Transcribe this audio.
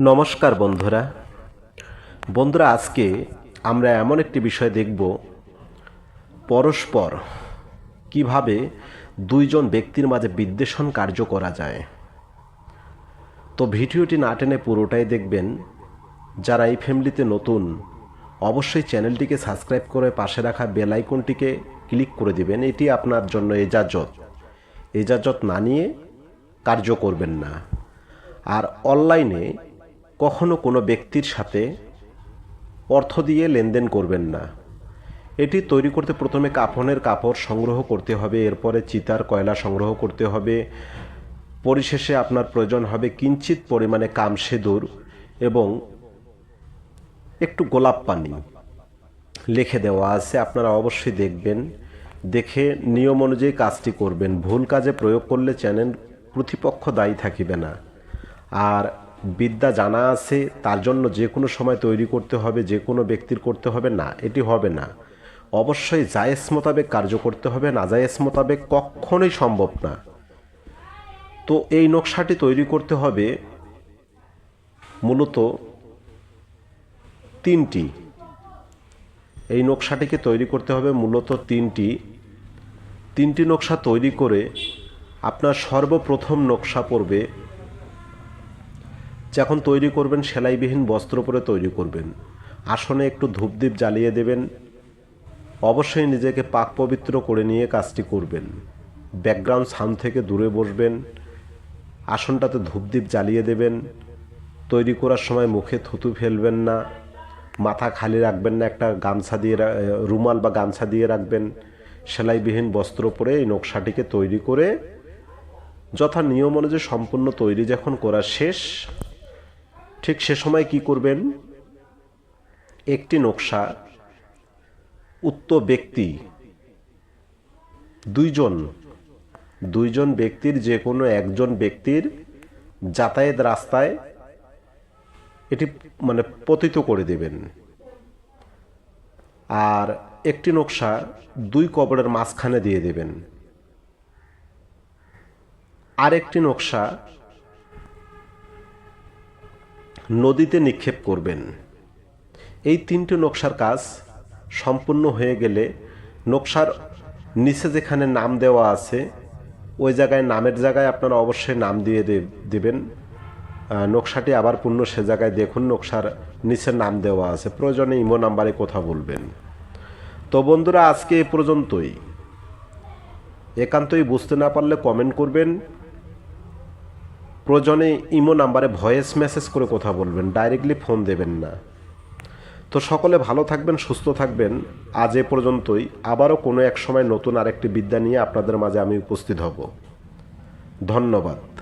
নমস্কার বন্ধুরা। বন্ধুরা, আজকে আমরা এমন একটি বিষয় দেখব, পরস্পর কীভাবে দুইজন ব্যক্তির মাঝে বিদ্বেষণ কার্য করা যায়। তো ভিডিওটি না টেনে পুরোটাই দেখবেন। যারা এই ফ্যামিলিতে নতুন, অবশ্যই চ্যানেলটিকে সাবস্ক্রাইব করে পাশে রাখা বেল আইকনটিকে ক্লিক করে দিবেন। এটি আপনার জন্য এজাজত। এজাজত না নিয়ে কার্য করবেন না। আর অনলাইনে কখনো কোনো ব্যক্তির সাথে অর্থ দিয়ে লেনদেন করবেন না। এটি তৈরি করতে প্রথমে কাফনের কাপড় সংগ্রহ করতে হবে, এরপরে চিতার কয়লা সংগ্রহ করতে হবে, পরিশেষে আপনার প্রয়োজন হবে কিঞ্চিত পরিমাণে কাম কামসেদুর এবং একটু গোলাপ পানি। লিখে দেওয়া আছে, আপনারা অবশ্যই দেখবেন, দেখে নিয়ম অনুযায়ী কাজটি করবেন। ভুল কাজে প্রয়োগ করলে চ্যানেল প্রতিপক্ষ দায়ী থাকিবে না। আর বিদ্যা জানা আছে, তার জন্য যে কোনো সময় তৈরি করতে হবে, যে কোনো ব্যক্তির করতে হবে না, এটি হবে না। অবশ্যই জায়েজ মোতাবেক কার্য করতে হবে, না জায়েজ মোতাবেক কখনোই সম্ভব না। তো এই নকশাটি তৈরি করতে হবে মূলত তিনটি। এই নকশাটিকে তৈরি করতে হবে মূলত তিনটি। তিনটি নকশা তৈরি করে আপনার সর্বপ্রথম নকশা পড়বে যখন তৈরি করবেন, সেলাইবিহীন বস্ত্র পরে তৈরি করবেন। আসনে একটু ধূপদীপ জ্বালিয়ে দেবেন। অবশ্যই নিজেকে পাক পবিত্র করে নিয়ে কাজটি করবেন। ব্যাকগ্রাউন্ড সাউন্ড থেকে দূরে বসবেন। আসনটাতে ধূপদীপ জ্বালিয়ে দেবেন। তৈরি করার সময় মুখে থুতু ফেলবেন না। মাথা খালি রাখবেন না, একটা গামছা দিয়ে রুমাল বা গামছা দিয়ে রাখবেন। সেলাইবিহীন বস্ত্র পরে এই নকশাটিকে তৈরি করে যথা নিয়ম অনুযায়ী সম্পূর্ণ তৈরি যখন করা শেষ ঠিক সে সময় কি করবেন? একটি নকশা, উক্ত ব্যক্তি, দুইজন দুইজন ব্যক্তির যে কোনো একজন ব্যক্তির যাতায়াত রাস্তায় এটি মানে পতিত করে দেবেন। আর একটি নকশা দুই কবরের মাঝখানে দিয়ে দেবেন। আরেকটি নকশা নদীতে নিক্ষেপ করবেন। এই তিনটি নকশার কাজ সম্পূর্ণ হয়ে গেলে নকশার নিচে যেখানে নাম দেওয়া আছে, ওই জায়গায়, নামের জায়গায় আপনারা অবশ্যই নাম দিয়ে দেবেন। নকশাটি আবার পূর্ণ সে জায়গায় দেখুন, নকশার নিচে নাম দেওয়া আছে। প্রয়োজনে ইমো নাম্বারে কথা বলবেন। তো বন্ধুরা, আজকে এ পর্যন্তই। একান্তই বুঝতে না পারলে কমেন্ট করবেন। প্রয়োজনে ইমো নাম্বারে ভয়েস মেসেজ করে কথা বলবেন, ডাইরেক্টলি ফোন দেবেন না। তো সকলে ভালো থাকবেন, সুস্থ থাকবেন। আজ এ পর্যন্তই। আবারও কোনো এক সময় নতুন আরেকটি বিদ্যা নিয়ে আপনাদের মাঝে আমি উপস্থিত হব। ধন্যবাদ।